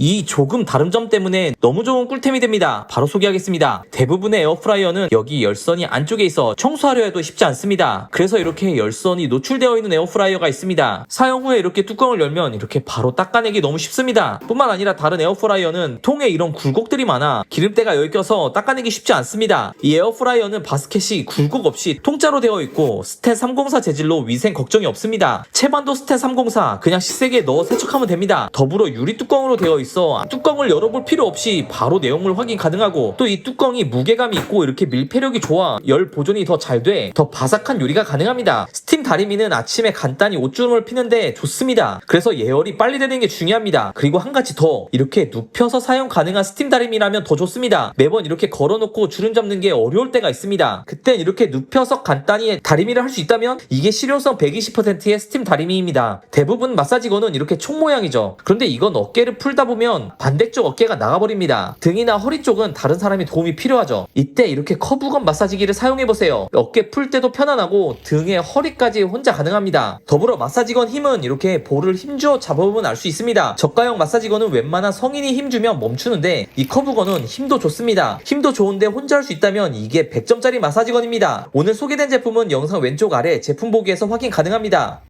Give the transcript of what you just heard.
이 조금 다른 점 때문에 너무 좋은 꿀템이 됩니다. 바로 소개하겠습니다. 대부분의 에어프라이어는 여기 열선이 안쪽에 있어 청소하려 해도 쉽지 않습니다. 그래서 이렇게 열선이 노출되어 있는 에어프라이어가 있습니다. 사용 후에 이렇게 뚜껑을 열면 이렇게 바로 닦아내기 너무 쉽습니다. 뿐만 아니라 다른 에어프라이어는 통에 이런 굴곡들이 많아 기름때가 여기 껴서 닦아내기 쉽지 않습니다. 이 에어프라이어는 바스켓이 굴곡 없이 통짜로 되어 있고 스텐 304 재질로 위생 걱정이 없습니다. 채반도 스텐 304 그냥 식세기에 넣어 세척하면 됩니다. 더불어 유리 뚜껑으로 되어 있어 뚜껑을 열어볼 필요 없이 바로 내용물 확인 가능하고 또 이 뚜껑이 무게감이 있고 이렇게 밀폐력이 좋아 열 보존이 더 잘 돼 더 바삭한 요리가 가능합니다. 다리미는 아침에 간단히 옷주름을 피는데 좋습니다. 그래서 예열이 빨리 되는 게 중요합니다. 그리고 한 가지 더 이렇게 눕혀서 사용 가능한 스팀 다리미라면 더 좋습니다. 매번 이렇게 걸어놓고 주름 잡는 게 어려울 때가 있습니다. 그땐 이렇게 눕혀서 간단히 다리미를 할 수 있다면 이게 실용성 120%의 스팀 다리미입니다. 대부분 마사지건은 이렇게 총 모양이죠. 그런데 이건 어깨를 풀다 보면 반대쪽 어깨가 나가버립니다. 등이나 허리 쪽은 다른 사람이 도움이 필요하죠. 이때 이렇게 커브건 마사지기를 사용해보세요. 어깨 풀 때도 편안하고 등에 허리까 지 혼자 가능합니다. 더불어 마사지건 힘은 이렇게 볼을 힘주어 잡아보면 알 수 있습니다. 저가형 마사지건은 웬만한 성인이 힘주면 멈추는데 이 커브건은 힘도 좋습니다. 힘도 좋은데 혼자 할 수 있다면 이게 100점짜리 마사지건입니다. 오늘 소개된 제품은 영상 왼쪽 아래 제품 보기에서 확인 가능합니다.